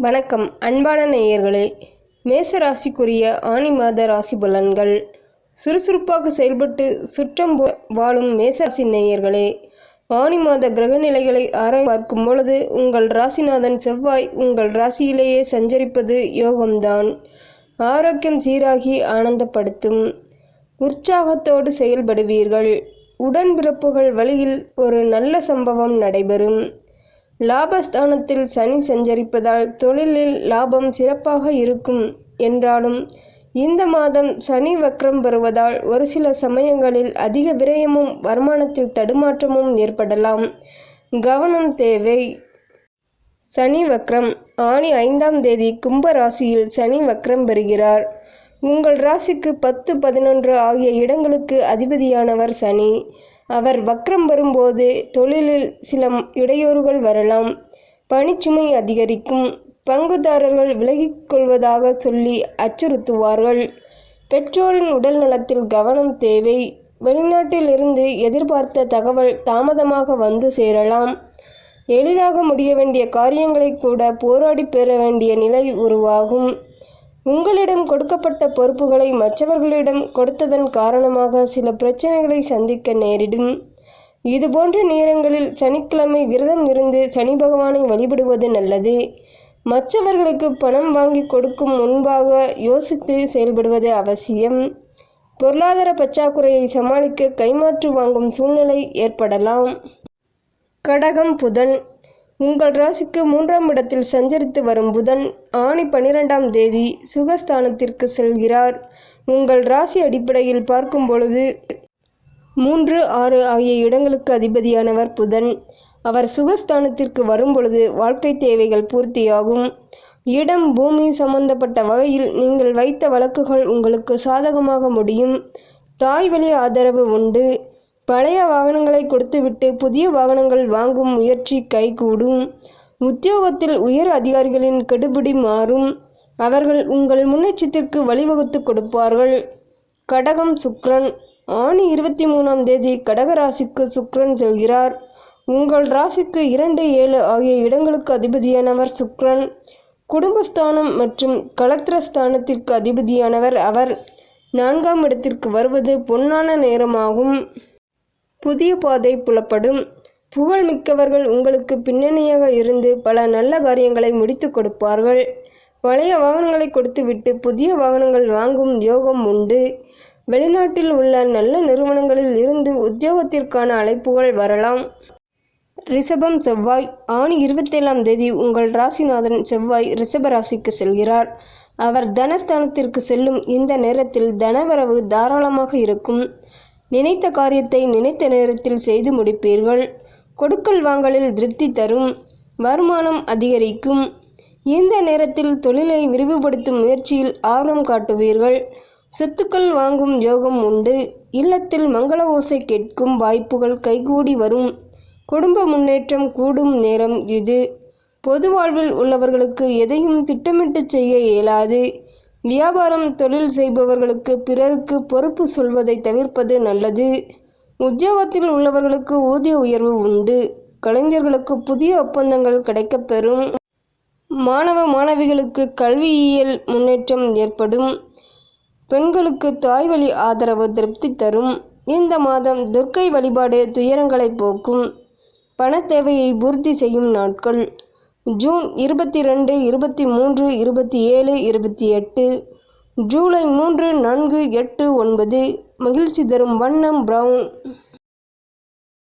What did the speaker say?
வணக்கம் அன்பான நேயர்களே. மேச ராசிக்குரிய ஆணி மாத ராசி பலன்கள். சுறுசுறுப்பாக செயல்பட்டு சுற்றம் வாழும் மேசராசி நேயர்களே ஆணி மாத கிரக நிலைகளை ஆராய் பார்க்கும் பொழுது உங்கள் ராசிநாதன் செவ்வாய் உங்கள் ராசியிலேயே சஞ்சரிப்பது யோகம்தான். ஆரோக்கியம் சீராகி ஆனந்தப்படுத்தும். உற்சாகத்தோடு செயல்படுவீர்கள். உடன்பிறப்புகள் வழியில் ஒரு நல்ல சம்பவம் நடைபெறும். லாபஸ்தானத்தில் சனி சஞ்சரிப்பதால் தொழிலில் லாபம் சிறப்பாக இருக்கும் என்றாலும் இந்த மாதம் சனி வக்ரம் பெறுவதால் ஒரு சில சமயங்களில் அதிக விரயமும் வருமானத்தில் தடுமாற்றமும் ஏற்படலாம். கவனம் தேவை. சனி வக்ரம் ஆணி ஐந்தாம் தேதி கும்ப ராசியில் சனி வக்ரம் பெறுகிறார். உங்கள் ராசிக்கு பத்து பதினொன்று ஆகிய இடங்களுக்கு அதிபதியானவர் சனி. அவர் வக்ரம் வரும்போது தொழிலில் சில இடையூறுகள் வரலாம். பணிச்சுமை அதிகரிக்கும். பங்குதாரர்கள் விலகிக்கொள்வதாக சொல்லி அச்சுறுத்துவார்கள். பெற்றோரின் உடல் நலத்தில் கவனம் தேவை. வெளிநாட்டில் இருந்து எதிர்பார்த்த தகவல் தாமதமாக வந்து சேரலாம். எளிதாக முடிய வேண்டிய காரியங்களை கூட போராடி பெற வேண்டிய நிலை உருவாகும். உங்களிடம் கொடுக்கப்பட்ட பொறுப்புகளை மற்றவர்களிடம் கொடுத்ததன் காரணமாக சில பிரச்சனைகளை சந்திக்க நேரிடும். இதுபோன்ற நேரங்களில் சனிக்கிழமை விரதம் இருந்து சனி பகவானை வழிபடுவது நல்லது. மற்றவர்களுக்கு பணம் வாங்கி கொடுக்கும் முன்பாக யோசித்து செயல்படுவது அவசியம். பொருளாதார பற்றாக்குறையை சமாளிக்க கைமாற்று வாங்கும் சூழ்நிலை ஏற்படலாம். கடகம் புதன். உங்கள் ராசிக்கு மூன்றாம் இடத்தில் சஞ்சரித்து வரும் புதன் ஆணி பன்னிரெண்டாம் தேதி சுகஸ்தானத்திற்கு செல்கிறார். உங்கள் ராசி அடிப்படையில் பார்க்கும் பொழுது மூன்று ஆறு ஆகிய இடங்களுக்கு அதிபதியானவர் புதன். அவர் சுகஸ்தானத்திற்கு வரும்பொழுது வாழ்க்கை தேவைகள் பூர்த்தியாகும். இடம் பூமி சம்பந்தப்பட்ட வகையில் நீங்கள் வைத்த வழக்குகள் உங்களுக்கு சாதகமாக முடியும். தாய் வழி ஆதரவு உண்டு. பழைய வாகனங்களை கொடுத்துவிட்டு புதிய வாகனங்கள் வாங்கும் முயற்சி கைகூடும். உத்தியோகத்தில் உயர் அதிகாரிகளின் கெடுபிடி மாறும். அவர்கள் உங்கள் முன்னேற்றத்திற்கு வழிவகுத்து கொடுப்பார்கள். கடகம் சுக்ரன் ஆணி இருபத்தி மூணாம் தேதி கடக ராசிக்கு சுக்ரன் செல்கிறார். உங்கள் ராசிக்கு இரண்டு ஏழு ஆகிய இடங்களுக்கு அதிபதியானவர் சுக்ரன். குடும்பஸ்தானம் மற்றும் கலத்திரஸ்தானத்திற்கு அதிபதியானவர் அவர். நான்காம் இடத்திற்கு வருவது பொன்னான நேரமாகும். புதிய பாதை புலப்படும். புகழ் மிக்கவர்கள் உங்களுக்கு பின்னணியாக இருந்து பல நல்ல காரியங்களை முடித்து கொடுப்பார்கள். பழைய வாகனங்களை கொடுத்துவிட்டு புதிய வாகனங்கள் வாங்கும் யோகம் உண்டு. வெளிநாட்டில் உள்ள நல்ல நிறுவனங்களில் இருந்து உத்தியோகத்திற்கான அழைப்புகள் வரலாம். ரிஷபம் செவ்வாய். ஆணி இருபத்தேழாம் தேதி உங்கள் ராசிநாதன் செவ்வாய் ரிஷப ராசிக்கு செல்கிறார். அவர் தனஸ்தானத்திற்கு செல்லும் இந்த நேரத்தில் தனவரவு தாராளமாக இருக்கும். நினைத்த காரியத்தை நினைத்த நேரத்தில் செய்து முடிப்பீர்கள். கொடுக்கல் வாங்கலில் திருப்தி தரும். வருமானம் அதிகரிக்கும். இந்த நேரத்தில் தொழிலை விரிவுபடுத்தும் முயற்சியில் ஆர்வம் காட்டுவீர்கள். சொத்துக்கள் வாங்கும் யோகம் உண்டு. இல்லத்தில் மங்கள ஓசை கேட்கும் வாய்ப்புகள் கைகூடி வரும். குடும்ப முன்னேற்றம் கூடும் நேரம் இது. பொது வாழ்வில் உள்ளவர்களுக்கு எதையும் திட்டமிட்டு செய்ய இயலாது. வியாபாரம் தொழில் செய்பவர்களுக்கு பிறருக்கு பொறுப்பு சொல்வதை தவிர்ப்பது நல்லது. உத்தியோகத்தில் உள்ளவர்களுக்கு ஊதிய உயர்வு உண்டு. கலைஞர்களுக்கு புதிய ஒப்பந்தங்கள் கிடைக்கப்பெறும். மாணவ மாணவிகளுக்கு கல்வியியல் முன்னேற்றம் ஏற்படும். பெண்களுக்கு தாய்வழி ஆதரவு திருப்தி தரும். இந்த மாதம் துர்க்கை வழிபாடு துயரங்களை போக்கும். பணத்தேவையை பூர்த்தி செய்யும் நாட்கள். ஜூன் இருபத்தி ரெண்டு இருபத்தி மூன்று இருபத்தி ஏழு இருபத்தி எட்டு ஜூலை மூன்று நான்கு எட்டு ஒன்பது. மகிழ்ச்சி தரும் வண்ணம் ப்ரௌன்